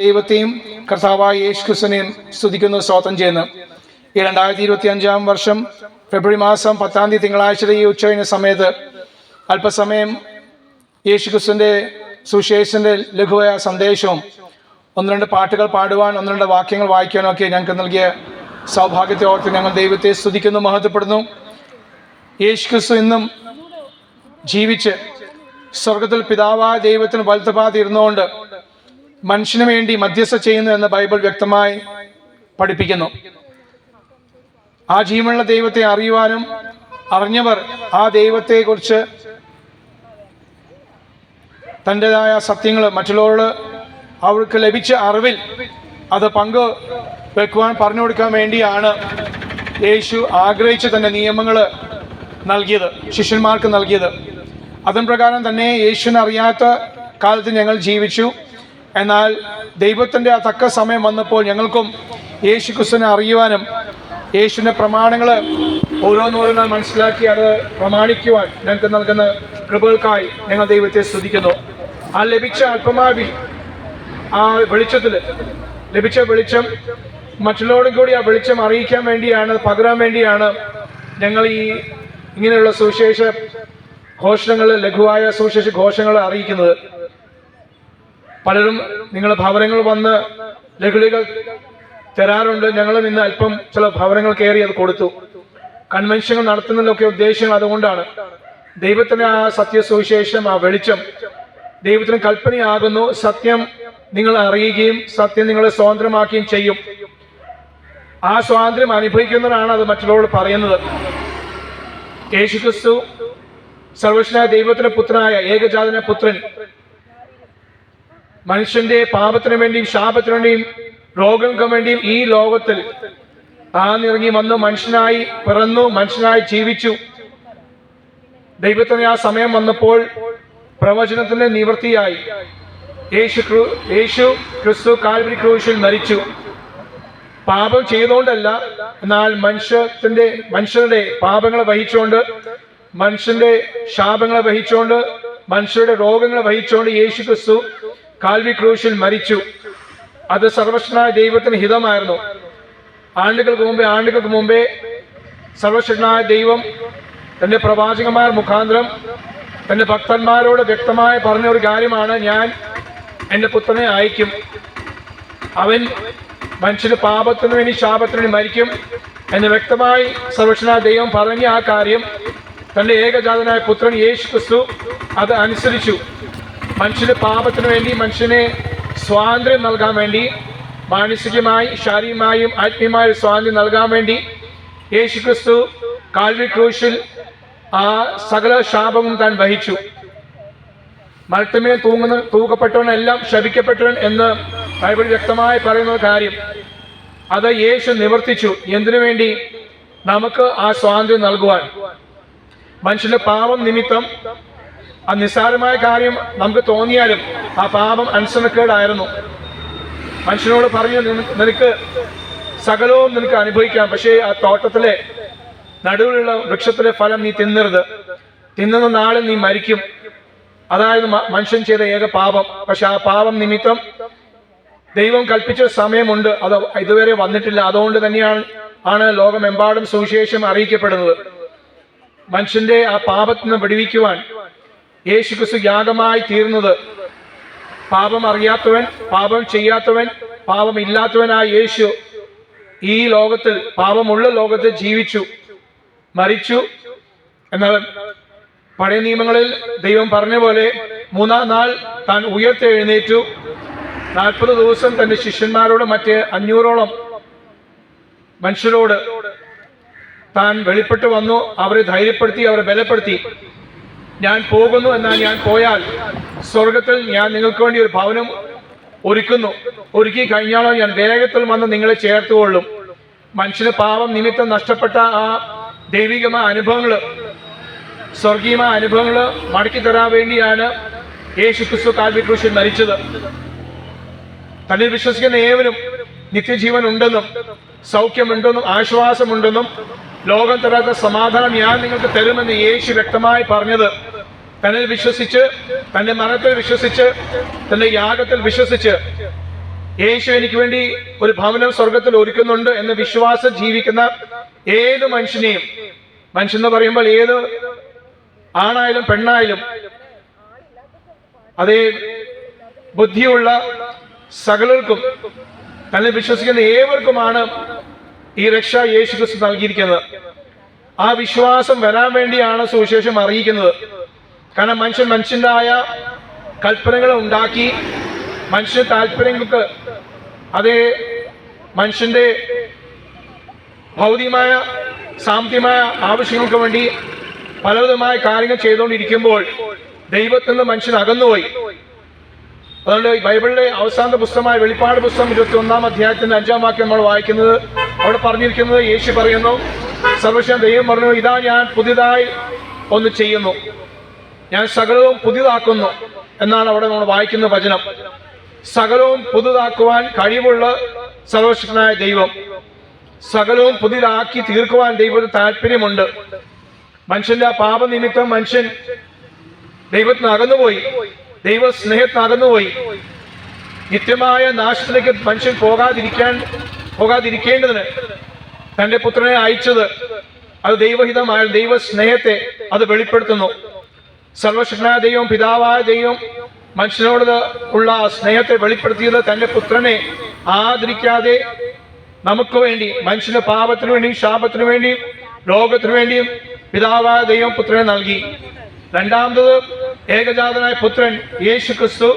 ദൈവത്തെയും കർത്താവായ യേശു ക്രിസ്തുവിനെയും സ്തുതിക്കുന്നു സ്വാതം ചെയ്യുന്നു. ഈ രണ്ടായിരത്തി ഇരുപത്തി അഞ്ചാം വർഷം ഫെബ്രുവരി മാസം പത്താം തീയതി തിങ്കളാഴ്ചയുടെ ഈ ഉച്ചകഴിഞ്ഞ സമയത്ത് അല്പസമയം യേശു ക്രിസ്തുവിന്റെ ലഘുവായ സന്ദേശവും ഒന്ന് രണ്ട് പാട്ടുകൾ പാടുവാൻ ഒന്ന് രണ്ട് വാക്യങ്ങൾ വായിക്കാനൊക്കെ ഞങ്ങൾക്ക് നൽകിയ സൗഭാഗ്യത്തെ ഓർത്ത് ഞങ്ങൾ ദൈവത്തെ സ്തുതിക്കുന്നു മഹത്വപ്പെടുന്നു. യേശു ക്രിസ്തു ഇന്നും ജീവിച്ച് സ്വർഗത്തിൽ പിതാവായ ദൈവത്തിന് വലുത്തപാതി ഇരുന്നുകൊണ്ട് മനുഷ്യന് വേണ്ടി മധ്യസ്ഥ ചെയ്യുന്നു എന്ന് ബൈബിൾ വ്യക്തമായി പഠിപ്പിക്കുന്നു. ആ ജീവനുള്ള ദൈവത്തെ അറിയുവാനും അറിഞ്ഞവർ ആ ദൈവത്തെക്കുറിച്ച് തന്റെതായ സത്യങ്ങൾ മറ്റുള്ളവരോട് അവർക്ക് ലഭിച്ച അറിവിൽ അത് പങ്ക് വെക്കുവാൻ പറഞ്ഞു കൊടുക്കാൻ വേണ്ടിയാണ് യേശു ആഗ്രഹിച്ച് തന്റെ നിയമങ്ങൾ നൽകിയത് ശിഷ്യന്മാർക്ക് നൽകിയത്. അതും പ്രകാരം തന്നെ യേശുവിനെ അറിയാത്ത കാലത്ത് ഞങ്ങൾ ജീവിച്ചു. എന്നാൽ ദൈവത്തിന്റെ ആ തക്ക സമയം വന്നപ്പോൾ ഞങ്ങൾക്കും യേശു ക്രിസ്തുവിനെ അറിയുവാനും യേശുവിന്റെ പ്രമാണങ്ങൾ ഓരോന്നോരോന്നാൽ മനസ്സിലാക്കി അത് പ്രമാണിക്കുവാൻ ഞങ്ങൾക്ക് നൽകുന്ന കൃപകൾക്കായി ഞങ്ങൾ ദൈവത്തെ സ്തുതിക്കുന്നു. ആ ലഭിച്ച അല്പമാവി ആ വെളിച്ചത്തിൽ ലഭിച്ച വെളിച്ചം മറ്റുള്ളവരും കൂടി ആ വെളിച്ചം അറിയിക്കാൻ വേണ്ടിയാണ് പകരാൻ വേണ്ടിയാണ് ഞങ്ങൾ ഈ ഇങ്ങനെയുള്ള സുവിശേഷ ഘോഷണങ്ങൾ ലഘുവായ സുവിശേഷ ഘോഷങ്ങൾ അറിയിക്കുന്നത്. പലരും നിങ്ങളുടെ ഭവനങ്ങൾ വന്ന് ലഘുലികൾ തരാറുണ്ട്. ഞങ്ങളും ഇന്ന് അല്പം ചില ഭവനങ്ങൾ കയറി അത് കൊടുത്തു. കൺവെൻഷനുകൾ നടത്തുന്നതിലൊക്കെ ഉദ്ദേശം അതുകൊണ്ടാണ്. ദൈവത്തിന് ആ സത്യസുവിശേഷം ആ വെളിച്ചം ദൈവത്തിന് കൽപ്പനയാകുന്നു. സത്യം നിങ്ങൾ അറിയുകയും സത്യം നിങ്ങളെ സ്വതന്ത്രമാക്കുകയും ചെയ്യും. ആ സ്വാതന്ത്ര്യം അനുഭവിക്കുന്നവരാണ് അത് മറ്റുള്ളവരോട് പറയുന്നത്. യേശുക്രിസ്തു സർവശനായ ദൈവത്തിന്റെ പുത്രനായ ഏകജാതന പുത്രൻ മനുഷ്യന്റെ പാപത്തിനു വേണ്ടിയും ശാപത്തിനു വേണ്ടിയും രോഗങ്ങൾക്ക് വേണ്ടിയും ഈ ലോകത്തിൽ ആന്നിറങ്ങി വന്നു മനുഷ്യനായി പിറന്നു മനുഷ്യനായി ജീവിച്ചു. ദൈവത്തിന് ആ സമയം വന്നപ്പോൾ പ്രവചനത്തിന്റെ നിവൃത്തിയായി യേശു യേശു ക്രിസ്തു കാൽവരി ക്രൂശിൽ മരിച്ചു. പാപം ചെയ്തുകൊണ്ടല്ല എന്നാൽ മനുഷ്യത്തിന്റെ മനുഷ്യരുടെ പാപങ്ങളെ വഹിച്ചുകൊണ്ട് മനുഷ്യന്റെ ശാപങ്ങളെ വഹിച്ചുകൊണ്ട് മനുഷ്യരുടെ രോഗങ്ങളെ വഹിച്ചുകൊണ്ട് യേശു ക്രിസ്തു കാൽവി ക്രൂശിൽ മരിച്ചു. അത് സർവശനായ ദൈവത്തിന് ഹിതമായിരുന്നു. ആണ്ടുകൾക്ക് മുമ്പേ ആണ്ടുകൾക്ക് മുമ്പേ സർവശനായ ദൈവം തന്റെ പ്രവാചകന്മാർ മുഖാന്തരം തന്റെ ഭക്തന്മാരോട് വ്യക്തമായി പറഞ്ഞ ഒരു കാര്യമാണ് ഞാൻ എന്റെ പുത്രനെ അയക്കും അവൻ മനുഷ്യന് പാപത്തിനു വേണ്ടി ശാപത്തിനു വേണ്ടി മരിക്കും. എന്ന് വ്യക്തമായി സർവക്ഷനാ ദൈവം പറഞ്ഞ ആ കാര്യം തന്റെ ഏകജാതനായ പുത്രൻ യേശു ക്രിസ്തു അത് അനുസരിച്ചു. മനുഷ്യന് പാപത്തിന് വേണ്ടി മനുഷ്യനെ സ്വാതന്ത്ര്യം നൽകാൻ വേണ്ടി മാനസികമായി ശാരീരികമായും ആത്മീയമായ സ്വാതന്ത്ര്യം നൽകാൻ വേണ്ടി യേശു ക്രിസ്തു കാൽവി ക്രൂശിൽ ആ സകല ശാപവും താൻ വഹിച്ചു. മരത്തുമേൽ തൂങ്ങുന്ന തൂക്കപ്പെട്ടവനെല്ലാം ശപിക്കപ്പെട്ടവൻ എന്ന് ബൈബിൾ വ്യക്തമായി പറയുന്ന കാര്യം. അത് യേശു നിവർത്തിച്ചു. എന്തിനു വേണ്ടി? നമുക്ക് ആ സ്വാതന്ത്ര്യം നൽകുവാൻ. മനുഷ്യന്റെ പാപം നിമിത്തം ആ നിസ്സാരമായ കാര്യം നമുക്ക് തോന്നിയാലും ആ പാപം അനുസരണക്കേടായിരുന്നു മനുഷ്യനോട് പറഞ്ഞു നിനക്ക് സകലവും നിനക്ക് അനുഭവിക്കാം. പക്ഷേ ആ തോട്ടത്തിലെ നടുവിലുള്ള വൃക്ഷത്തിലെ ഫലം നീ തിന്നരുത്. തിന്നുന്ന നാളിൽ നീ മരിക്കും. അതായത് മനുഷ്യൻ ചെയ്ത ഏക പാപം. പക്ഷെ ആ പാപം നിമിത്തം ദൈവം കൽപ്പിച്ച സമയമുണ്ട്. അത് ഇതുവരെ വന്നിട്ടില്ല. അതുകൊണ്ട് തന്നെയാണ് ആണ് ലോകമെമ്പാടും സുവിശേഷം അറിയിക്കപ്പെടുന്നത്. മനുഷ്യന്റെ ആ പാപത്തിൽ നിന്ന് വിടുവിക്കുവാൻ യേശു ക്രിസ്തു യാഗമായി തീർന്നത്. പാപം അറിയാത്തവൻ പാപം ചെയ്യാത്തവൻ പാപം ഇല്ലാത്തവനായ യേശു ഈ ലോകത്തിൽ പാപമുള്ള ലോകത്ത് ജീവിച്ചു. മരിച്ചു. എന്നാൽ പഴയ നിയമങ്ങളിൽ ദൈവം പറഞ്ഞ പോലെ മൂന്നാം നാൾ താൻ ഉയർത്തെഴുന്നേറ്റു. നാൽപ്പത് ദിവസം തന്റെ ശിഷ്യന്മാരോട് മറ്റ് അഞ്ഞൂറോളം മനുഷ്യരോട് താൻ വെളിപ്പെട്ട് വന്നു. അവരെ ധൈര്യപ്പെടുത്തി അവരെ ബലപ്പെടുത്തി. ഞാൻ പോകുന്നു എന്നാൽ ഞാൻ പോയാൽ സ്വർഗത്തിൽ ഞാൻ നിങ്ങൾക്ക് വേണ്ടി ഒരു ഭവനം ഒരുക്കുന്നു. ഒരുക്കി കഴിഞ്ഞാലോ ഞാൻ വേഗത്തിൽ വന്ന് നിങ്ങളെ ചേർത്തുകൊള്ളും. മനുഷ്യന് പാപം നിമിത്തം നഷ്ടപ്പെട്ട ആ ദൈവികമായ അനുഭവങ്ങൾ സ്വർഗീയമായ അനുഭവങ്ങൾ മടക്കി തരാൻ വേണ്ടിയാണ് യേശു ക്രിസ്തു കാൽവി ക്രൂശിൽ മരിച്ചത്. തന്നിൽ വിശ്വസിക്കുന്ന ഏവനും നിത്യജീവൻ ഉണ്ടെന്നും സൗഖ്യമുണ്ടെന്നും ആശ്വാസമുണ്ടെന്നും ലോകം തരാത്ത സമാധാനം ഞാൻ നിങ്ങൾക്ക് തരുമെന്ന് യേശു വ്യക്തമായി പറഞ്ഞത്. തന്നിൽ വിശ്വസിച്ച് തന്റെ മരണത്തിൽ വിശ്വസിച്ച് തന്റെ യാഗത്തിൽ വിശ്വസിച്ച് യേശു എനിക്ക് വേണ്ടി ഒരു ഭവനം സ്വർഗത്തിൽ ഒരുക്കുന്നുണ്ട് എന്ന് വിശ്വാസം ജീവിക്കുന്ന ഏത് മനുഷ്യനെയും മനുഷ്യൻ എന്ന് പറയുമ്പോൾ ഏത് ആണായാലും പെണ്ണായാലും അതേ ബുദ്ധിയുള്ള സകലർക്കും തന്നെ വിശ്വസിക്കുന്ന ഏവർക്കുമാണ് ഈ രക്ഷ യേശു ക്രിസ്തു നൽകിയിരിക്കുന്നത്. ആ വിശ്വാസം വരാൻ വേണ്ടിയാണ് സുവിശേഷം അറിയിക്കുന്നത്. കാരണം മനുഷ്യൻ മനുഷ്യന്റെതായ കൽപ്പനകൾ ഉണ്ടാക്കി മനുഷ്യ താല്പര്യങ്ങൾക്ക് അതേ മനുഷ്യന്റെ ഭൗതികമായ സാമ്പത്തികമായ ആവശ്യങ്ങൾക്ക് വേണ്ടി പലവിധമായ കാര്യങ്ങൾ ചെയ്തുകൊണ്ടിരിക്കുമ്പോൾ ദൈവത്തിൽ നിന്ന് മനുഷ്യൻ അകന്നുപോയി. അതുകൊണ്ട് ബൈബിളിലെ അവസാന പുസ്തകമായ വെളിപ്പാട് പുസ്തകം ഇരുപത്തി ഒന്നാം അധ്യായത്തിന്റെ അഞ്ചാം വാക്യം നമ്മൾ വായിക്കുന്നത് അവിടെ പറഞ്ഞിരിക്കുന്നത് യേശു പറയുന്നു സർവശ ദൈവം പറഞ്ഞു ഇതാ ഞാൻ പുതിയതായി ഒന്ന് ചെയ്യുന്നു. ഞാൻ സകലവും പുതിയതാക്കുന്നു എന്നാണ് അവിടെ നമ്മൾ വായിക്കുന്ന വചനം. സകലവും പുതുതാക്കുവാൻ കഴിവുള്ള സർവശക്തനായ ദൈവം. സകലവും പുതിയതാക്കി തീർക്കുവാൻ ദൈവത്തിന് താല്പര്യമുണ്ട്. മനുഷ്യന്റെ ആ പാപനിമിത്തം മനുഷ്യൻ ദൈവത്തിന് അകന്നുപോയി. ദൈവ സ്നേഹത്തിന് അകന്നുപോയി നിത്യമായ നാശത്തിലേക്ക് മനുഷ്യൻ പോകാതിരിക്കാൻ പോകാതിരിക്കേണ്ടതിന് തന്റെ പുത്രനെ അയച്ചത് അത് ദൈവഹിതമായ ദൈവ സ്നേഹത്തെ അത് വെളിപ്പെടുത്തുന്നു. സർവശക്തനായ ദൈവം പിതാവായ ദൈവം മനുഷ്യനോട് ഉള്ള സ്നേഹത്തെ വെളിപ്പെടുത്തിയത് തന്റെ പുത്രനെ ആദരിക്കാതെ നമുക്ക് വേണ്ടി മനുഷ്യന്റെ പാപത്തിനു വേണ്ടിയും ശാപത്തിനു വേണ്ടിയും ലോകത്തിനു വേണ്ടിയും പിതാവായ ദൈവം പുത്രനെ നൽകി. രണ്ടാമത് ഏകജാതനായ പുത്രൻ യേശു ക്രിസ്തു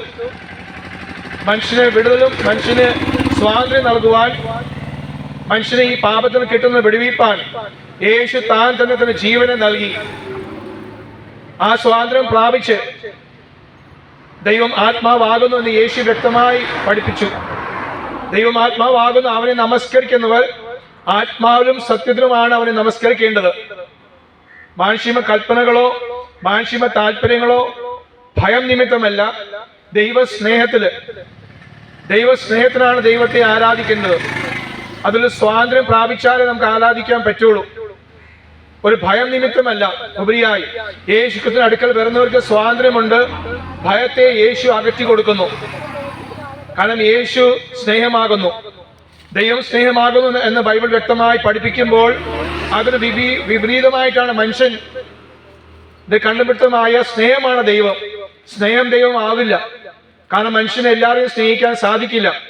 മനുഷ്യനെ വിടുതലും മനുഷ്യന് സ്വാതന്ത്ര്യം നൽകുവാൻ മനുഷ്യനെ ഈ പാപത്തിന് കിട്ടുന്ന വിടുവീപ്പാൻ യേശു താൻ തന്നെ തന്നെ ജീവനെ നൽകി. ആ സ്വാതന്ത്ര്യം പ്രാപിച്ച് ദൈവം ആത്മാവാകുന്നു എന്ന് യേശു വ്യക്തമായി പഠിപ്പിച്ചു. ദൈവം ആത്മാവാകുന്നു അവനെ നമസ്കരിക്കുന്നവർ ആത്മാവിലും സത്യത്തിലുമാണ് അവനെ നമസ്കരിക്കേണ്ടത്. മാനുഷിമ കൽപ്പനകളോ മാനുഷിമ താല്പര്യങ്ങളോ ഭയം നിമിത്തമല്ല. ദൈവസ്നേഹത്തിൽ ദൈവസ്നേഹത്തിനാണ് ദൈവത്തെ ആരാധിക്കേണ്ടത്. അതിൽ സ്വാതന്ത്ര്യം പ്രാപിച്ചാലേ നമുക്ക് ആരാധിക്കാൻ പറ്റുള്ളൂ. ഒരു ഭയം നിമിത്തമല്ല. ഉപരിയായി. യേശു അടുക്കൽ വരുന്നവർക്ക് സ്വാതന്ത്ര്യമുണ്ട്. ഭയത്തെ യേശു അകറ്റി കൊടുക്കുന്നു. കാരണം യേശു സ്നേഹമാകുന്നു. ദൈവം സ്നേഹമാകുന്നു എന്ന് ബൈബിൾ വ്യക്തമായി പഠിപ്പിക്കുമ്പോൾ അതിന് വിപരീ വിപരീതമായിട്ടാണ് മനുഷ്യൻ ഇത് കണ്ടുപിടുത്തമായ സ്നേഹമാണ് ദൈവം. സ്നേഹം ദൈവം ആവില്ല. കാരണം മനുഷ്യനെ എല്ലാവരെയും സ്നേഹിക്കാൻ സാധിക്കില്ല.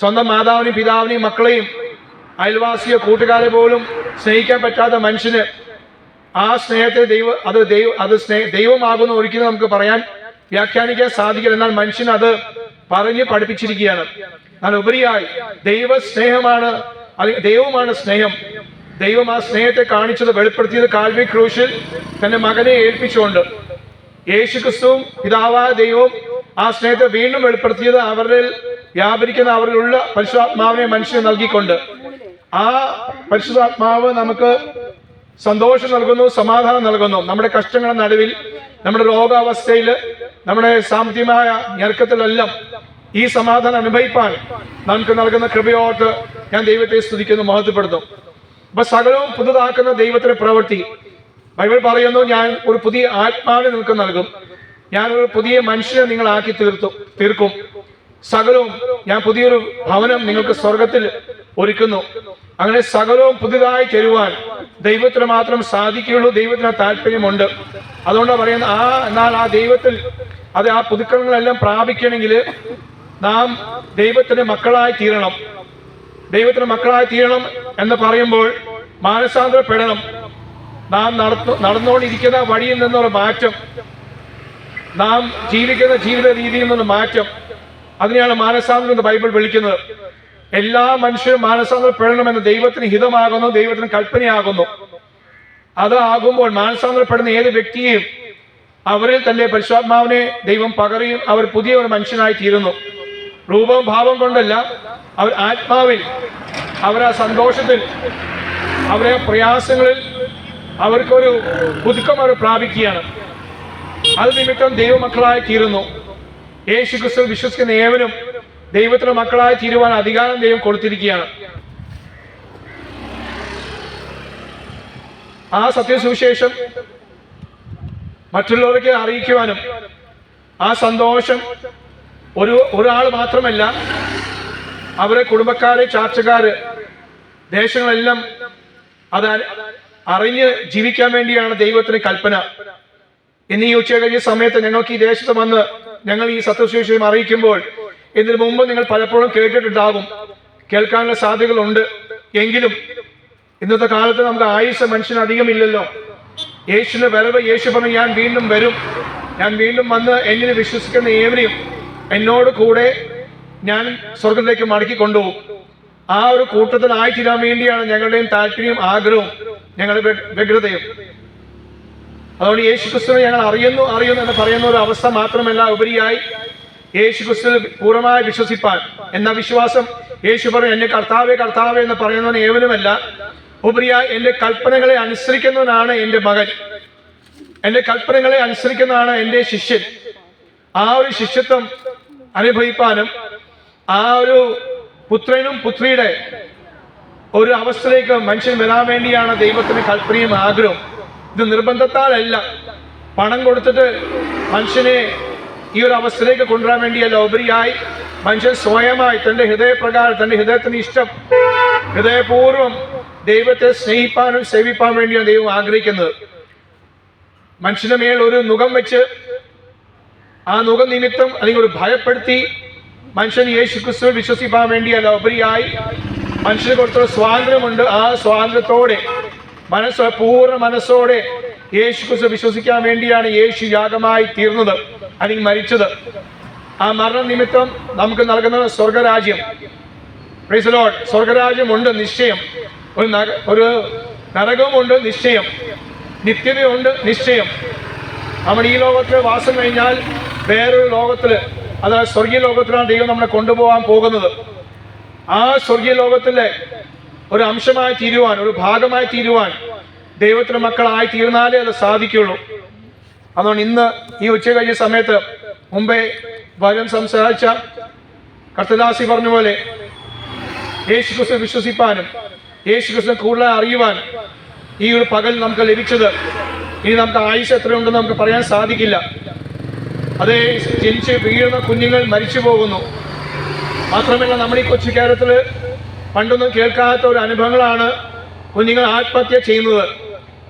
സ്വന്തം മാതാവിനെയും പിതാവിനെയും മക്കളെയും അയൽവാസിയോ കൂട്ടുകാരെ പോലും സ്നേഹിക്കാൻ പറ്റാത്ത മനുഷ്യന് ആ സ്നേഹത്തെ ദൈവ അത് ദൈവ അത് സ്നേഹ ദൈവമാകുന്ന ഒരിക്കലും നമുക്ക് പറയാൻ വ്യാഖ്യാനിക്കാൻ സാധിക്കില്ല. എന്നാൽ മനുഷ്യൻ അത് പറഞ്ഞ് പഠിപ്പിച്ചിരിക്കുകയാണ്. എന്നാൽ ഉപരിയായി ദൈവ സ്നേഹമാണ് അല്ലെങ്കിൽ ദൈവമാണ് സ്നേഹം. ദൈവം ആ സ്നേഹത്തെ കാണിച്ചത് വെളിപ്പെടുത്തിയത് കാൽവി ക്രൂശിൽ തന്റെ മകനെ ഏൽപ്പിച്ചുകൊണ്ട്. യേശു ക്രിസ്തുവും പിതാവായ ദൈവവും ആ സ്നേഹത്തെ വീണ്ടും വെളിപ്പെടുത്തിയത് അവരിൽ വ്യാപരിക്കുന്ന അവരിലുള്ള പരിശുദ്ധാത്മാവിനെ മനുഷ്യന് നൽകിക്കൊണ്ട്. ആ പരിശുദ്ധാത്മാവ് നമുക്ക് സന്തോഷം നൽകുന്നു സമാധാനം നൽകുന്നു. നമ്മുടെ കഷ്ടങ്ങളുടെ നടുവിൽ നമ്മുടെ രോഗാവസ്ഥയിൽ നമ്മുടെ സാമ്പത്തികമായ ഞെരുക്കത്തിലെല്ലാം ഈ സമാധാനം അനുഭവിപ്പാൻ നമുക്ക് നൽകുന്ന കൃപയോട്ട് ഞാൻ ദൈവത്തെ സ്തുതിക്കുന്നു മഹത്വപ്പെടുത്തും അപ്പൊ സകലവും പുതുതാക്കുന്ന ദൈവത്തിന്റെ പ്രവൃത്തി. ബൈബിൾ പറയുന്നു ഞാൻ ഒരു പുതിയ ആത്മാവിനെ നിങ്ങൾക്ക് നൽകും. ഞാൻ ഒരു പുതിയ മനുഷ്യനെ നിങ്ങളാക്കി തീർത്തു തീർക്കും. സകലവും ഞാൻ പുതിയൊരു ഭവനം നിങ്ങൾക്ക് സ്വർഗത്തിൽ ഒരുക്കുന്നു. അങ്ങനെ സകലവും പുതുതായി തരുവാൻ ദൈവത്തിന് മാത്രം സാധിക്കുകയുള്ളൂ. ദൈവത്തിന് താല്പര്യമുണ്ട്. അതുകൊണ്ടാണ് പറയുന്നത് ആ എന്നാൽ ആ ദൈവത്തിൽ അത് ആ പുതുക്കങ്ങളെല്ലാം പ്രാപിക്കണമെങ്കിൽ നാം ദൈവത്തിന്റെ മക്കളായി തീരണം. ദൈവത്തിന് മക്കളായി തീരണം എന്ന് പറയുമ്പോൾ മാനസാന്തരപ്പെടണം. നാം നടത്തു നടന്നുകൊണ്ടിരിക്കുന്ന വഴിയിൽ നിന്നുള്ള മാറ്റം. നാം ജീവിക്കുന്ന ജീവിത രീതിയിൽ നിന്ന് മാറ്റം. അതിനെയാണ് മാനസാന്തരം എന്ന് ബൈബിൾ വിളിക്കുന്നത്. എല്ലാ മനുഷ്യരും മാനസാന്തരം പെടണമെന്ന് ദൈവത്തിന് ഹിതമാകുന്നു ദൈവത്തിന് കൽപ്പനയാകുന്നു. അത് ആകുമ്പോൾ മാനസാന്തരപ്പെടുന്ന ഏത് വ്യക്തിയെയും അവരിൽ തന്റെ പരിശുദ്ധാത്മാവിനെ ദൈവം പകറിയും അവർ പുതിയ ഒരു മനുഷ്യനായി തീരുന്നു. രൂപവും ഭാവം കൊണ്ടല്ല അവർ ആത്മാവിൽ അവർ ആ സന്തോഷത്തിൽ അവരെ പ്രയാസങ്ങളിൽ അവർക്കൊരു പുതുക്കം അവർ പ്രാപിക്കുകയാണ്. അത് നിമിത്തം ദൈവമക്കളായി തീരുന്നു. യേശു ക്രിസ്തു വിശ്വസിക്കുന്ന ഏവനും ദൈവത്തിന്റെ മക്കളായി തീരുവാൻ അധികാരം ദൈവം കൊടുത്തിരിക്കുകയാണ്. ആ സത്യസുവിശേഷം മറ്റുള്ളവർക്ക് അറിയിക്കുവാനും ആ സന്തോഷം ഒരു ഒരാൾ മാത്രമല്ല അവരെ കുടുംബക്കാരെ ചാർച്ചക്കാര് ദേശങ്ങളെല്ലാം അത് അറിഞ്ഞ് ജീവിക്കാൻ വേണ്ടിയാണ് ദൈവത്തിന് കൽപ്പന. ഇന്ന് ഈ ഉച്ച കഴിഞ്ഞ സമയത്ത് ഞങ്ങൾക്ക് ഈ ദേശത്ത് വന്ന് ഞങ്ങൾ ഈ സത്യസുവിശേഷം അറിയിക്കുമ്പോൾ ഇതിനു മുമ്പ് നിങ്ങൾ പലപ്പോഴും കേട്ടിട്ടുണ്ടാകും. കേൾക്കാനുള്ള സാധ്യതകളുണ്ട്. എങ്കിലും ഇന്നത്തെ കാലത്ത് നമുക്ക് ആയുസ് മനുഷ്യന് അധികമില്ലല്ലോ. യേശുവിന്റെ വരവ് യേശു പറഞ്ഞു ഞാൻ വീണ്ടും വരും. ഞാൻ വീണ്ടും വന്ന് എന്നിനെ വിശ്വസിക്കുന്ന ഏവരെയും എന്നോട് കൂടെ ഞാൻ സ്വർഗത്തിലേക്ക് മടക്കി കൊണ്ടുപോകും. ആ ഒരു കൂട്ടത്തിലായി തീരാൻ വേണ്ടിയാണ് ഞങ്ങളുടെയും താല്പര്യവും ആഗ്രഹവും ഞങ്ങളുടെ വ്യ- വ്യഗ്രതയും. അതുകൊണ്ട് യേശു ക്രിസ്തുവിനെ ഞങ്ങൾ അറിയുന്നു അറിയുന്നു എന്ന് പറയുന്ന ഒരു അവസ്ഥ മാത്രമല്ല ഉപരിയായി യേശു ക്രിസ്തു പൂർണമായി വിശ്വസിപ്പാൻ എന്ന വിശ്വാസം യേശു പറഞ്ഞു എന്നെ കർത്താവേ കർത്താവേ എന്ന് പറയുന്നവൻ ഏവനുമല്ല. ഉപരിയായി എന്റെ കൽപ്പനകളെ അനുസരിക്കുന്നവനാണ് എന്റെ മകൻ. എന്റെ കൽപ്പനകളെ അനുസരിക്കുന്നതാണ് എന്റെ ശിഷ്യൻ. ആ ഒരു ശിഷ്യത്വം അനുഭവിപ്പാനും ആ ഒരു പുത്രനും പുത്രിയുടെ ഒരു അവസ്ഥയിലേക്ക് മനുഷ്യൻ വരാൻ വേണ്ടിയാണ് ദൈവത്തിന് കൽപ്പനയും ആഗ്രഹം ഇത് നിർബന്ധത്താലല്ല. പണം കൊടുത്തിട്ട് മനുഷ്യനെ ഈ ഒരു അവസ്ഥയിലേക്ക് കൊണ്ടുവരാൻ വേണ്ടിയല്ല ഉപരിയായി മനുഷ്യൻ സ്വയമായി തന്റെ ഹൃദയപ്രകാരം തന്റെ ഹൃദയത്തിന് ഇഷ്ടം ഹൃദയപൂർവം ദൈവത്തെ സ്നേഹിപ്പാനും സേവിപ്പാൻ വേണ്ടിയാണ് ദൈവം ആഗ്രഹിക്കുന്നത്. മനുഷ്യന്റെ മേൽ ഒരു മുഖം വെച്ച് ആ മുഖം നിമിത്തം അല്ലെങ്കിൽ ഒരു ഭയപ്പെടുത്തി മനുഷ്യൻ യേശു ക്രിസ്തു വിശ്വസിപ്പാൻ വേണ്ടിയല്ല ഉപരിയായി മനുഷ്യന് കൊടുത്തൊരു സ്വാതന്ത്ര്യമുണ്ട്. ആ സ്വാതന്ത്ര്യത്തോടെ മനസ്സോ പൂർണ മനസ്സോടെ യേശു ക്രിസ്തു വിശ്വസിക്കാൻ വേണ്ടിയാണ് യേശു യാഗമായി തീർന്നത് അല്ലെങ്കിൽ മരിച്ചത്. ആ മരണ നിമിത്തം നമുക്ക് നൽകുന്നത് സ്വർഗരാജ്യം. Praise സ്വർഗരാജ്യം ഉണ്ട് നിശ്ചയം. ഒരു ഒരു നരകമുണ്ട് നിശ്ചയം. നിത്യതയുണ്ട് നിശ്ചയം. നമ്മൾ ഈ ലോകത്തിൽ വാസം കഴിഞ്ഞാൽ വേറൊരു ലോകത്തിൽ അതായത് സ്വർഗീയ ലോകത്തിലാണ് ദൈവം നമ്മളെ കൊണ്ടുപോകാൻ പോകുന്നത്. ആ സ്വർഗീയ ലോകത്തിലെ ഒരു അംശമായി തീരുവാൻ ഒരു ഭാഗമായി തീരുവാൻ ദൈവത്തിന്റെ മക്കളായി തീർന്നാലേ അത് സാധിക്കുള്ളൂ. അതുകൊണ്ട് ഇന്ന് ഈ ഉച്ച കഴിഞ്ഞ സമയത്ത് മുമ്പേ വചനം സംസാരിച്ച കർത്തദാസി പറഞ്ഞ പോലെ യേശു ക്രിസ്തു വിശ്വസിപ്പാനും യേശു ക്രിസ്തു കൂടുതൽ അറിയുവാനും ഈ ഒരു പകൽ നമുക്ക് ലഭിച്ചത് ഇനി നമുക്ക് ആയുസ് എത്രയുണ്ടെന്ന് നമുക്ക് പറയാൻ സാധിക്കില്ല. അതേ ജനിച്ച് വീഴുന്ന കുഞ്ഞുങ്ങൾ മരിച്ചു പോകുന്നു. മാത്രമല്ല നമ്മുടെ ഈ കൊച്ചു കേരളത്തിൽ പണ്ടൊന്നും കേൾക്കാത്ത ഒരു അനുഭവങ്ങളാണ് കുഞ്ഞുങ്ങൾ ആത്മഹത്യ ചെയ്യുന്നത്.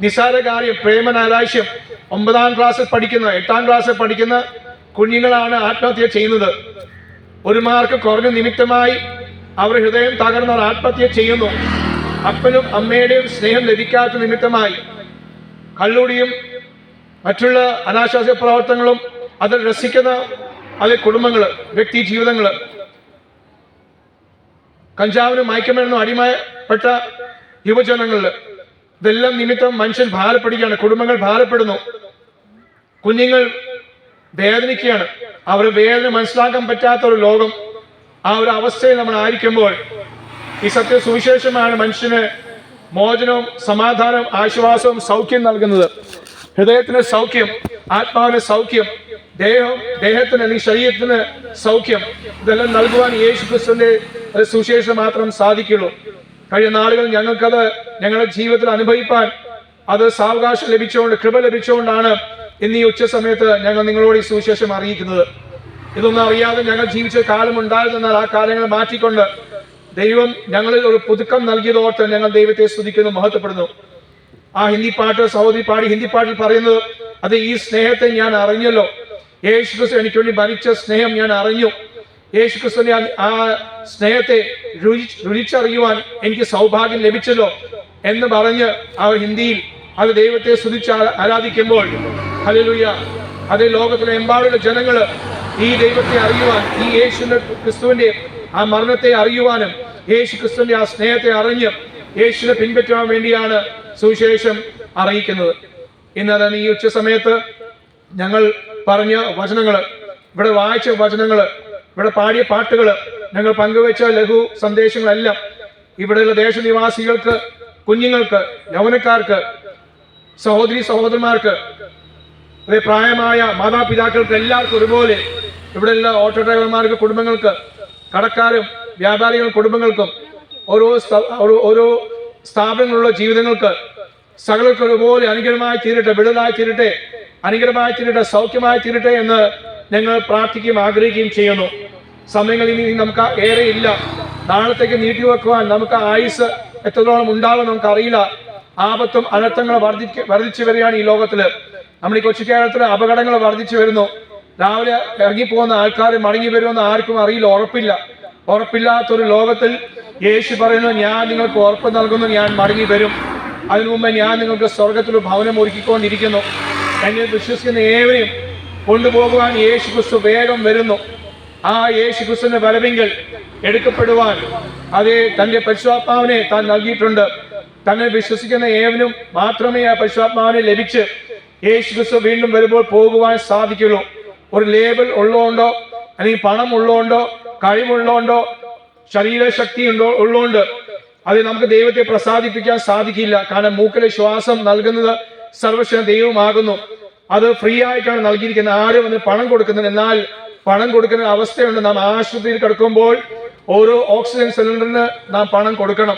നിസ്സാര കാര്യം പ്രേമനാരാശ്യം ഒമ്പതാം ക്ലാസ്സിൽ പഠിക്കുന്ന എട്ടാം ക്ലാസ്സിൽ പഠിക്കുന്ന കുഞ്ഞുങ്ങളാണ് ആത്മഹത്യ ചെയ്യുന്നത്. ഒരു മാർക്ക് കുറഞ്ഞ നിമിത്തമായി അവർ ഹൃദയം തകർന്നവർ ആത്മഹത്യ ചെയ്യുന്നു. അപ്പനും അമ്മയുടെയും സ്നേഹം ലഭിക്കാത്ത നിമിത്തമായി കള്ളുടിയും മറ്റുള്ള അനാശാസ്യ പ്രവർത്തനങ്ങളും അതിൽ രസിക്കുന്ന അതിൽ കുടുംബങ്ങൾ വ്യക്തി ജീവിതങ്ങൾ കഞ്ചാവിനും മയക്കുമരുന്നും അടിമപ്പെട്ട യുവജനങ്ങളിൽ ഇതെല്ലാം നിമിത്തം മനുഷ്യൻ ഭാരപ്പെടുകയാണ് കുടുംബങ്ങൾ ഭാരപ്പെടുന്നു. കുഞ്ഞുങ്ങൾ വേദനിക്കുകയാണ്. അവർ വേദന മനസ്സിലാക്കാൻ പറ്റാത്ത ഒരു ലോകം. ആ ഒരു അവസ്ഥയിൽ നമ്മൾ ആയിരിക്കുമ്പോൾ ഈ സത്യ സുവിശേഷമാണ് മനുഷ്യന് മോചനവും സമാധാനവും ആശ്വാസവും സൗഖ്യം നൽകുന്നത്. ഹൃദയത്തിന് സൗഖ്യം ആത്മാവിന് സൗഖ്യം ദേഹം ദേഹത്തിന് അല്ലെങ്കിൽ ശരീരത്തിന് സൗഖ്യം ഇതെല്ലാം നൽകുവാൻ യേശു ക്രിസ്തുവിന്റെ സുവിശേഷം മാത്രം സാധിക്കുള്ളൂ. കഴിഞ്ഞ നാളുകൾ ഞങ്ങൾക്കത് ഞങ്ങളുടെ ജീവിതത്തിൽ അനുഭവിപ്പാൻ അത് സാവകാശം ലഭിച്ചുകൊണ്ട് കൃപ ലഭിച്ചുകൊണ്ടാണ് ഇന്ന് ഈ ഉച്ച സമയത്ത് ഞങ്ങൾ നിങ്ങളോട് ഈ സുവിശേഷം അറിയിക്കുന്നത്. ഇതൊന്നും അറിയാതെ ഞങ്ങൾ ജീവിച്ച കാലം ഉണ്ടായിരുന്നാൽ ആ കാലങ്ങൾ മാറ്റിക്കൊണ്ട് ദൈവം ഞങ്ങളിൽ ഒരു പുതുക്കം നൽകിയതോർത്ത് ഞങ്ങൾ ദൈവത്തെ സ്തുതിക്കുന്നു മഹത്വപ്പെടുന്നു. ആ ഹിന്ദി പാട്ട് സഹോദരി പാടി ഹിന്ദി പാട്ടിൽ പറയുന്നത് അത് ഈ സ്നേഹത്തെ ഞാൻ അറിഞ്ഞല്ലോ. യേശുക്രിസ്തു എനിക്ക് വേണ്ടി ഭരിച്ച സ്നേഹം ഞാൻ അറിഞ്ഞു. യേശു ക്രിസ്തുവിനെ ആ- സ്നേഹത്തെ രുചി രുചിച്ചറിയുവാൻ എനിക്ക് സൗഭാഗ്യം ലഭിച്ചല്ലോ എന്ന് പറഞ്ഞ് അവർ ഹിന്ദിയിൽ അത് ദൈവത്തെ സ്തുതിച്ച് ആരാധിക്കുമ്പോൾ ഹലലുയ്യ അതേ ലോകത്തിലെ എമ്പാടുള്ള ജനങ്ങൾ ഈ ദൈവത്തെ അറിയുവാൻ ഈ യേശുവിന്റെ ക്രിസ്തുവിന്റെ ആ മരണത്തെ അറിയുവാനും യേശു ക്രിസ്തുവിന്റെ ആ സ്നേഹത്തെ അറിഞ്ഞ് യേശുവിനെ പിൻപറ്റുവാൻ വേണ്ടിയാണ് സുവിശേഷം അറിയിക്കുന്നത്. ഇന്ന് ഈ ഉച്ച സമയത്ത് ഞങ്ങൾ പറഞ്ഞ വചനങ്ങൾ ഇവിടെ വായിച്ച വചനങ്ങൾ ഇവിടെ പാടിയ പാട്ടുകൾ ഞങ്ങൾ പങ്കുവെച്ച ലഘു സന്ദേശങ്ങളെല്ലാം ഇവിടെയുള്ള ദേശനിവാസികൾക്ക് കുഞ്ഞുങ്ങൾക്ക് യൗവനക്കാർക്ക് സഹോദരി സഹോദരന്മാർക്ക് അതേ പ്രായമായ മാതാപിതാക്കൾക്ക് എല്ലാവർക്കും ഒരുപോലെ ഇവിടെയുള്ള ഓട്ടോ ഡ്രൈവർമാർക്ക് കുടുംബങ്ങൾക്ക് കടക്കാരും വ്യാപാരികൾ കുടുംബങ്ങൾക്കും ഓരോ ഓരോ- സ്ഥാപനങ്ങളുള്ള ജീവിതങ്ങൾക്ക് സകലർക്കും ഒരുപോലെ അനുഗ്രഹമായി തീരട്ടെ വിടലായി തീരട്ടെ അനുഗ്രഹമായി തീരട്ടെ സൗഖ്യമായി തീരട്ടെ എന്ന് ഞങ്ങൾ പ്രാർത്ഥിക്കുകയും ആഗ്രഹിക്കുകയും ചെയ്യുന്നു. സമയങ്ങൾ ഇനി നമുക്ക് ഏറെ ഇല്ല. നാളത്തേക്ക് നീട്ടിവെക്കുവാൻ നമുക്ക് ആയുസ് എത്രത്തോളം ഉണ്ടാകും നമുക്കറിയില്ല. ആപത്തും അനർത്ഥങ്ങളും വർദ്ധിക്ക വർദ്ധിച്ചു വരികയാണ് ഈ ലോകത്തിൽ നമ്മൾ ഈ കൊച്ചു കേരളത്തിൽ അപകടങ്ങൾ വർദ്ധിച്ചു വരുന്നു. രാവിലെ ഇറങ്ങിപ്പോകുന്ന ആൾക്കാർ മടങ്ങി വരുമെന്ന് ആർക്കും അറിയില്ല ഉറപ്പില്ല. ഉറപ്പില്ലാത്തൊരു ലോകത്തിൽ യേശു പറയുന്നു ഞാൻ നിങ്ങൾക്ക് ഉറപ്പ് നൽകുന്നു ഞാൻ മടങ്ങി വരും. അതിനു മുമ്പ് ഞാൻ നിങ്ങൾക്ക് സ്വർഗത്തിൽ ഭവനം ഒരുക്കിക്കൊണ്ടിരിക്കുന്നു. എന്നെ വിശ്വസിക്കുന്ന ഏവരെയും കൊണ്ടുപോകുവാൻ യേശു ക്രിസ്തു വേഗം വരുന്നു. ആ യേശു ക്രിസ്തുവിന്റെ വരവെങ്കിൽ എടുക്കപ്പെടുവാൻ അത് തന്റെ പരിശുദ്ധാത്മാവിനെ താൻ നൽകിയിട്ടുണ്ട്. തന്നെ വിശ്വസിക്കുന്ന ഏവനും മാത്രമേ ആ പരിശുദ്ധാത്മാവിനെ ലഭിച്ച് യേശു ക്രിസ്തു വീണ്ടും വരുമ്പോൾ പോകുവാൻ സാധിക്കുള്ളൂ. ഒരു ലേബൽ ഉള്ളതുകൊണ്ടോ അല്ലെങ്കിൽ പണം ഉള്ളതുകൊണ്ടോ കഴിവുള്ളതുകൊണ്ടോ ശരീരശക്തി ഉണ്ടോ ഉള്ളതുകൊണ്ട് അത് നമുക്ക് ദൈവത്തെ പ്രസാദിപ്പിക്കാൻ സാധിക്കില്ല. കാരണം മൂക്കിലെ ശ്വാസം നൽകുന്നത് സർവശന ദൈവമാകുന്നു. അത് ഫ്രീ ആയിട്ടാണ് നൽകിയിരിക്കുന്നത്. ആരും അതിന് പണം കൊടുക്കുന്നത്? എന്നാൽ പണം കൊടുക്കുന്ന അവസ്ഥയുണ്ട്. നാം ആശുപത്രിയിൽ കിടക്കുമ്പോൾ ഓരോ ഓക്സിജൻ സിലിണ്ടറിന് നാം പണം കൊടുക്കണം.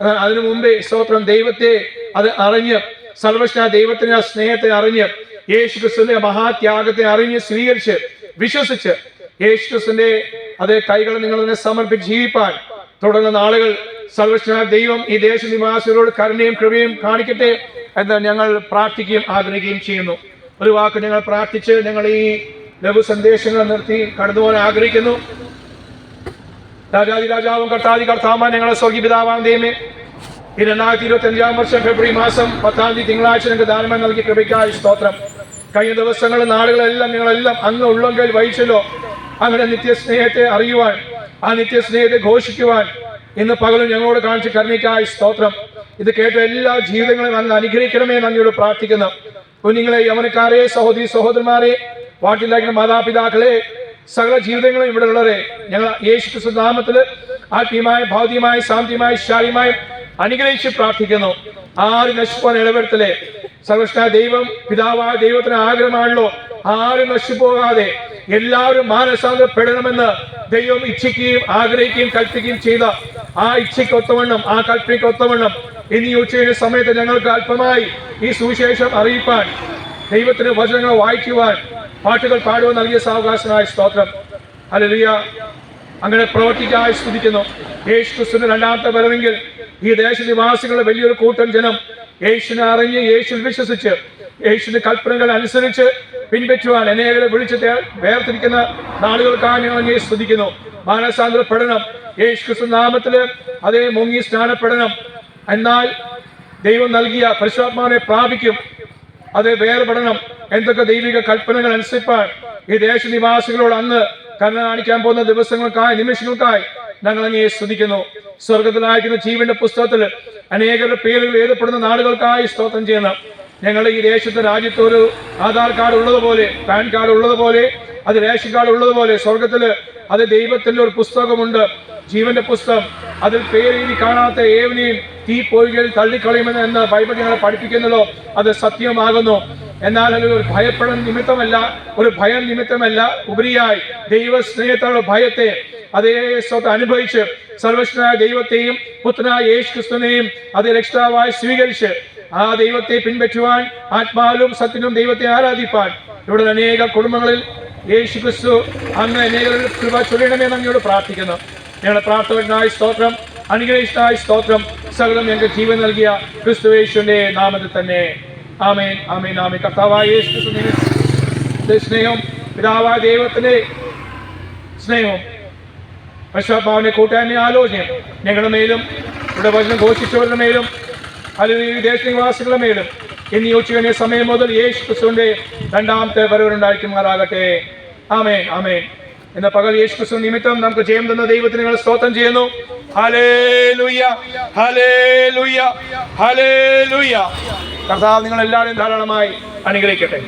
എന്നാൽ അതിനു മുമ്പേ സ്തോത്രം. ദൈവത്തെ അത് അറിഞ്ഞ് സർവശ്ന ദൈവത്തിന്റെ ആ സ്നേഹത്തെ അറിഞ്ഞ് യേശു ക്രിസ്തുവിന്റെ മഹാത്യാഗത്തെ അറിഞ്ഞ് സ്വീകരിച്ച് വിശ്വസിച്ച് യേശു ക്രിസ്തുവിന്റെ അതേ കൈകൾ നിങ്ങൾ തന്നെ സമർപ്പിച്ച് ജീവിപ്പാൻ തുടർന്ന നാളുകൾ സർവശ്ന ദൈവം ഈ ദേശനിവാസികളോട് കരുണയും കൃപയും കാണിക്കട്ടെ എന്ന് ഞങ്ങൾ പ്രാർത്ഥിക്കുകയും ആഗ്രഹിക്കുകയും ചെയ്യുന്നു. ഒരു വാക്ക് ഞങ്ങൾ പ്രാർത്ഥിച്ച് ഞങ്ങൾ ഈ ലഘു സന്ദേശങ്ങൾ നിർത്തി കടന്നുപോകാൻ ആഗ്രഹിക്കുന്നു. രാജാതി രാജാവും കർത്താതി കർത്താമ ഞങ്ങളെ സ്വർഗീയ പിതാവാൻ ദൈവമേ ഈ രണ്ടായിരത്തി ഇരുപത്തി അഞ്ചാം വർഷം ഫെബ്രുവരി മാസം പത്താം തീയതി തിങ്കളാഴ്ച ഞങ്ങൾക്ക് ദാനമായി നൽകി കൃപയ്ക്കായി സ്തോത്രം. കഴിഞ്ഞ ദിവസങ്ങളും നാളുകളെല്ലാം ഞങ്ങളെല്ലാം അങ്ങ് ഉള്ളെങ്കിൽ വഹിച്ചല്ലോ. അങ്ങനെ നിത്യസ്നേഹത്തെ അറിയുവാൻ ആ നിത്യസ്നേഹത്തെ ഘോഷിക്കുവാൻ ഇന്ന് പകലും ഞങ്ങളോട് കാണിച്ച് കർണിക്കായ സ്തോത്രം. ഇത് കേട്ട എല്ലാ ജീവിതങ്ങളെയും അങ്ങ് അനുഗ്രഹിക്കണമേ നന്ദിയോട് പ്രാർത്ഥിക്കുന്നു. കുഞ്ഞുങ്ങളെ യവനക്കാരെ സഹോദരി സഹോദരന്മാരെ വാട്ടിലാക്കുന്ന മാതാപിതാക്കളെ സകല ജീവിതങ്ങളും ഇവിടെ ഉള്ളവരെ ഞങ്ങൾ യേശു നാമത്തിൽ ആത്മീയമായ ഭൗതികമായ ശാന്തിയുമായ ശാരിയുമായി അനുഗ്രഹിച്ച് പ്രാർത്ഥിക്കുന്നു. ആരും നശിപ്പോൻ ഇടപെടുത്തലേ സർവഷ്ണ ദൈവം പിതാവായ ദൈവത്തിന് ആഗ്രഹമാണല്ലോ. ആരും നശിപ്പോകാതെ എല്ലാവരും മാനസാന്തരപ്പെടണമെന്ന് ദൈവം ഇച്ഛിക്കുകയും ആഗ്രഹിക്കുകയും കൽപ്പിക്കുകയും ചെയ്ത ആ ഇച്ഛയ്ക്ക് ഒത്തവണ്ണം ആ കൽപ്പനയ്ക്ക് ഒത്തവണ്ണം ഇനി ഉച്ചയുടെ സമയത്ത് ഞങ്ങൾക്ക് അല്പമായി ഈ സുവിശേഷം അറിയിപ്പാൻ ദൈവത്തിന് വചനങ്ങൾ വായിക്കുവാൻ പാട്ടുകൾ പാടുവാൻ നൽകിയ സാവകാശനായ സ്തോത്രം. ഹല്ലേലൂയ. അങ്ങനെ പ്രവർത്തിക്കായി സ്തുതിക്കുന്നു. യേശു ക്രിസ്തുവിന്റെ രണ്ടാമത്തെ വരവെങ്കിൽ ഈ ദേശനിവാസികളുടെ വലിയൊരു കൂട്ടം ജനം യേശുവിനെ അറിഞ്ഞ് യേശുവിൽ വിശ്വസിച്ച് യേശുവിന്റെ കൽപ്പനകൾ അനുസരിച്ച് പിൻപറ്റുവാൻ അനേകരെ വിളിച്ച് വേർതിരിക്കുന്ന നാളുകൾക്കാണ് അങ്ങേ സ്തുതിക്കുന്നു. മാനസാന്തരപ്പെടണം യേശു ക്രിസ്തു നാമത്തിൽ അതേ മുങ്ങി സ്നാനപ്പെടണം എന്നാൽ ദൈവം നൽകിയ പരിശുദ്ധാത്മാവിനെ പ്രാപിക്കും. അത് വേർപെടണം എന്തൊക്കെ ദൈവിക കൽപ്പനകൾ അനുസരിപ്പാൻ ഈ ദേശനിവാസികളോട് അന്ന് കരുണ കാണിക്കാൻ പോകുന്ന ദിവസങ്ങൾക്കായി നിമിഷങ്ങൾക്കായി ഞങ്ങൾ അങ്ങേ സ്തുതിക്കുന്നു. സ്വർഗത്തിലായിരിക്കുന്ന ജീവന്റെ പുസ്തകത്തിൽ അനേകരുടെ പേരുകൾ എഴുതപ്പെടുന്ന നാടുകൾക്കായി സ്തോത്രം ചെയ്യണം ഞങ്ങളുടെ ഈ ദേശത്ത് രാജ്യത്ത് ഒരു ആധാർ കാർഡ് ഉള്ളതുപോലെ പാൻ കാർഡ് ഉള്ളതുപോലെ അത് റേഷൻ കാർഡ് ഉള്ളതുപോലെ സ്വർഗത്തിൽ അത് ദൈവത്തിന്റെ ഒരു പുസ്തകമുണ്ട് ജീവന്റെ പുസ്തകം. അതിൽ പേരെഴുതി കാണാത്ത ഏവനെയും തീ പോയികളിൽ തള്ളിക്കളയുമെന്ന് എന്ന് ബൈബിൾ ഞങ്ങളെ പഠിപ്പിക്കുന്നല്ലോ അത് സത്യമാകുന്നു എന്നാൽ അത് ഒരു ഭയപ്പെടൽ നിമിത്തമല്ല ഒരു ഭയം നിമിത്തമല്ല ഉപരിയായി ദൈവ സ്നേഹത്തോടെ ഭയത്തെ അതേ സ്വത്ത് അനുഭവിച്ച് സർവശ്വനായ ദൈവത്തെയും പുത്രനായ യേശു ക്രിസ്തുവിനെയും അത് രക്ഷിതാവായി സ്വീകരിച്ച് ആ ദൈവത്തെ പിൻപറ്റുവാൻ ആത്മാവിലും സത്യനും ദൈവത്തെ ആരാധിപ്പാൻ. ഇവിടെ അനേക കുടുംബങ്ങളിൽ യേശു ക്രിസ്തു അന്ന് അനേകരുടെ കൃപ ചൊല്ലണമെന്ന് നമ്മയോട് പ്രാർത്ഥിക്കുന്നു. ഞങ്ങളുടെ പ്രാർത്ഥകനായ സ്തോത്രം അനുഗ്രഹിച്ചതായ സ്തോത്രം സകലം ഞങ്ങൾക്ക് ജീവൻ നൽകിയ ക്രിസ്തു യേശുവിന്റെ നാമത്തിൽ തന്നെ. ആമേൻ ആമേൻ ആമേ കർത്താവായ സ്നേഹം പിതാവായ ദൈവത്തിന്റെ സ്നേഹവും പശ്ചാത്താവിന്റെ കൂട്ടായ്മ ആലോചനയും ഞങ്ങളുടെ മേലും ഇവിടെ വചനം ഘോഷിച്ചവരുടെ മേലും അല്ലെങ്കിൽ ഈ ദേശനിവാസികളുടെ മേലും ഇനി ഉച്ചകഴിഞ്ഞ സമയം മുതൽ യേശു ക്രിസ്തുവിന്റെ രണ്ടാമത്തെ വരവരുണ്ടായിരിക്കുമാറാകട്ടെ ആമേൻ ആമേൻ. എന്ന പകൽ യേശു ക്രിസ്തു നിമിത്തം നമുക്ക് ജയം തന്ന ദൈവത്തിന് നിങ്ങൾ സ്തോത്രം ചെയ്യുന്നു. കർത്താവ് നിങ്ങൾ എല്ലാവരും ധാരാളമായി അനുഗ്രഹിക്കട്ടെ.